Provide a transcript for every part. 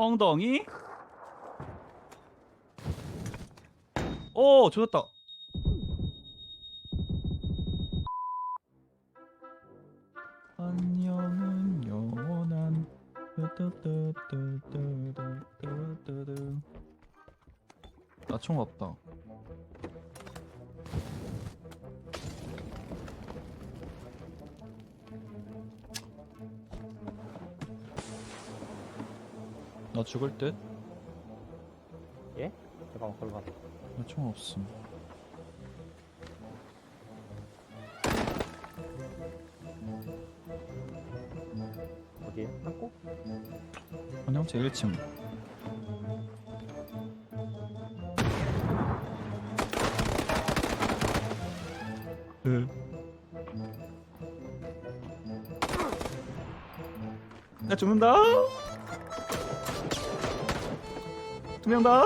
엉덩이. 오, 조졌다. 안녕은 영원한 뚜뚜뚜뚜뚜뚜뚜뚜. 나총 없다. 나 죽을 듯? 예? 잠깐만 걸로 가. 나총 없음. 어디에? 창고? 안녕, 제 1층. 그. 나 죽는다. 두명 다.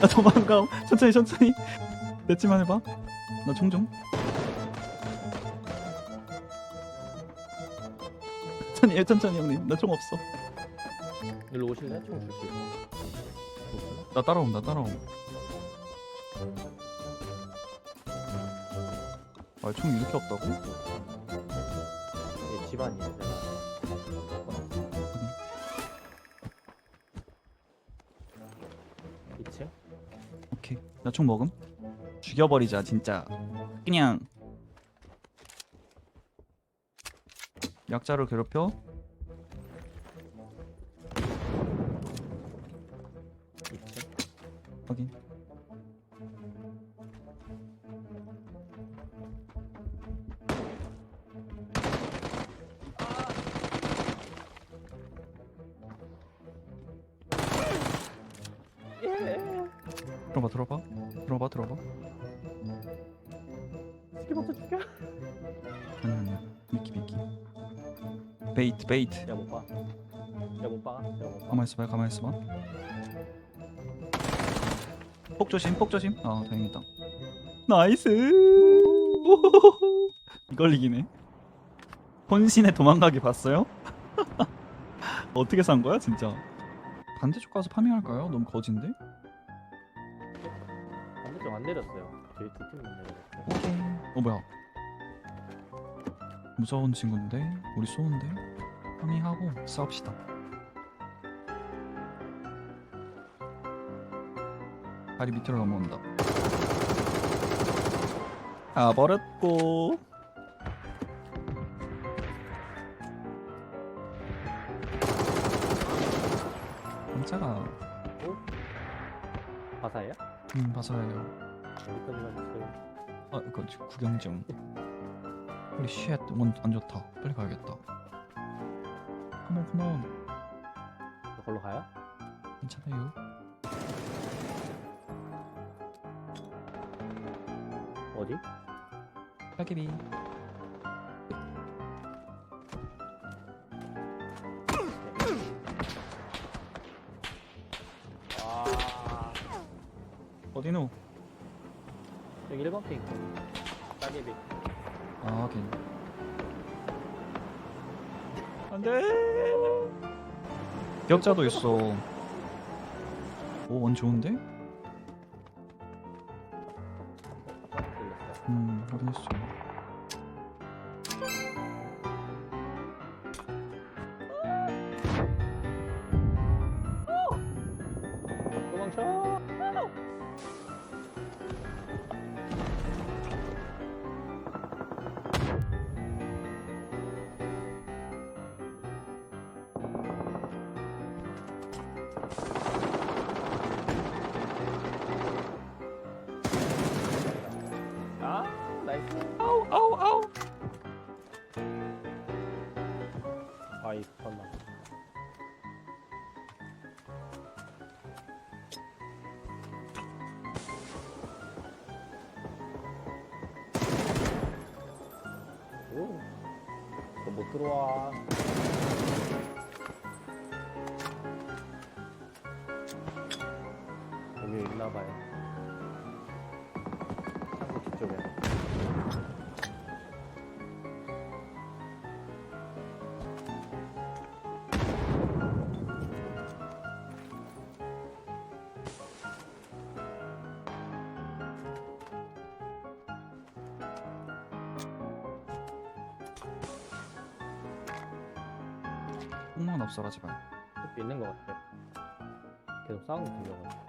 나 도망가. 천천히 천천히. 냈지만 해봐. 나 총 좀. 천천히 해, 천천히 형님. 나 총 없어. 일로 오실래? 총 줄게. 나 따라온다 따라옴 아총 이렇게 없다고? 얘 집안이야. 오케이 나 총 먹음? 죽여버리자 진짜. 그냥. 약자를 괴롭혀? 2층? 확인 들어봐 들어봐 들어봐 들어봐 스킬부터 죽여. 아니 아니야 미끼 미끼 베이트 베이트 내가 못 봐. 내가 못 봐. 내가 못 봐. 가만 있어봐 가만 있어봐 폭 조심 폭 조심 아 다행이다 나이스. 이걸 이기네 혼신의 도망가기 봤어요? 어떻게 산 거야 진짜 반대쪽 가서 파밍할까요? 너무 거진데? 내렸어요. 저희 두 팀만 내렸어요. 어 뭐야? 무서운 친구인데? 우리 쏘는데? 파밍하고 싸웁시다. 다리 밑으로 넘어온다. 아 버렸고. 깜짝아 바사예요? 음 봐서요 어디까지 가셨어요? 아 이거 지금 구경 좀 홀리 쉣 이건 안 좋다 빨리 가야겠다 컴온 컴온 저걸로 가요? 괜찮아요 어디? 따개비 아. 어디노? 여기 1번 핑. 따개비. 아 하긴 안돼 격자도 있어 오원 좋은데? 음 확인했어 못 들어와. 여기 있나 봐요. 총은 없어라 제발 또 있는 것 같아. 계속 싸우는 게 들려가지고.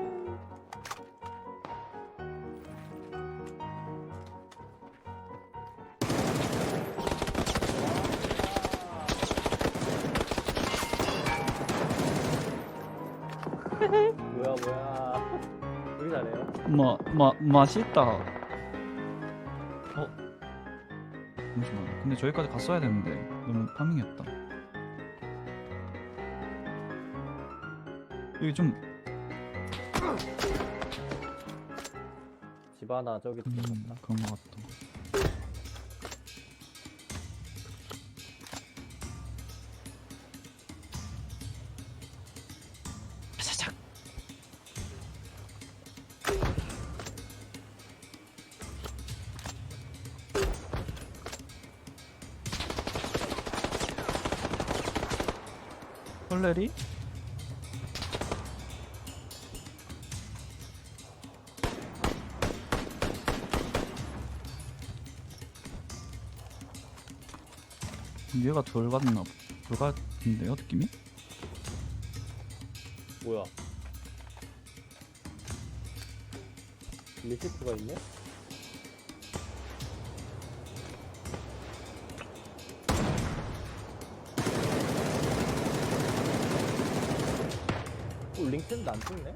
뭐야 뭐야. 되게 잘해요. 마, 마, 맛있다 어? 잠시만 근데 저기까지 갔어야 되는데 너무 파밍했다 여기 좀 집 하나 저기 음, 들어갔다. 그런 것 같다 헐레리? 얘가 돌 같나 돌 같은데요 느낌이? 뭐야? 리시프가 있네? 링크는 안 찍네?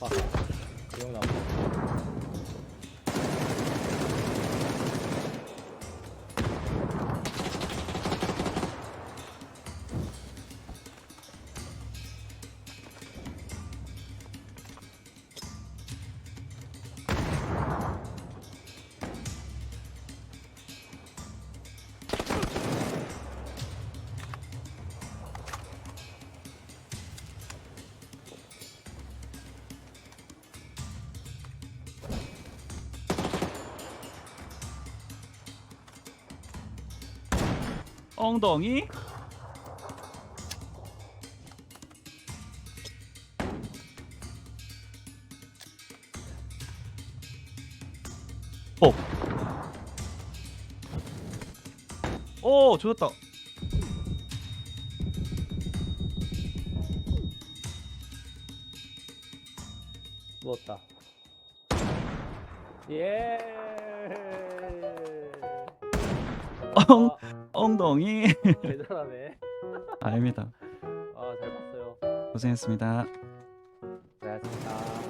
아, 기억나 엉덩이? 어. 오, 좋았다. 누웠다. 예. 엉, 아, 엉덩이. 대단하네. 아닙니다. 아, 잘 봤어요. 고생했습니다. 고생하셨습니다.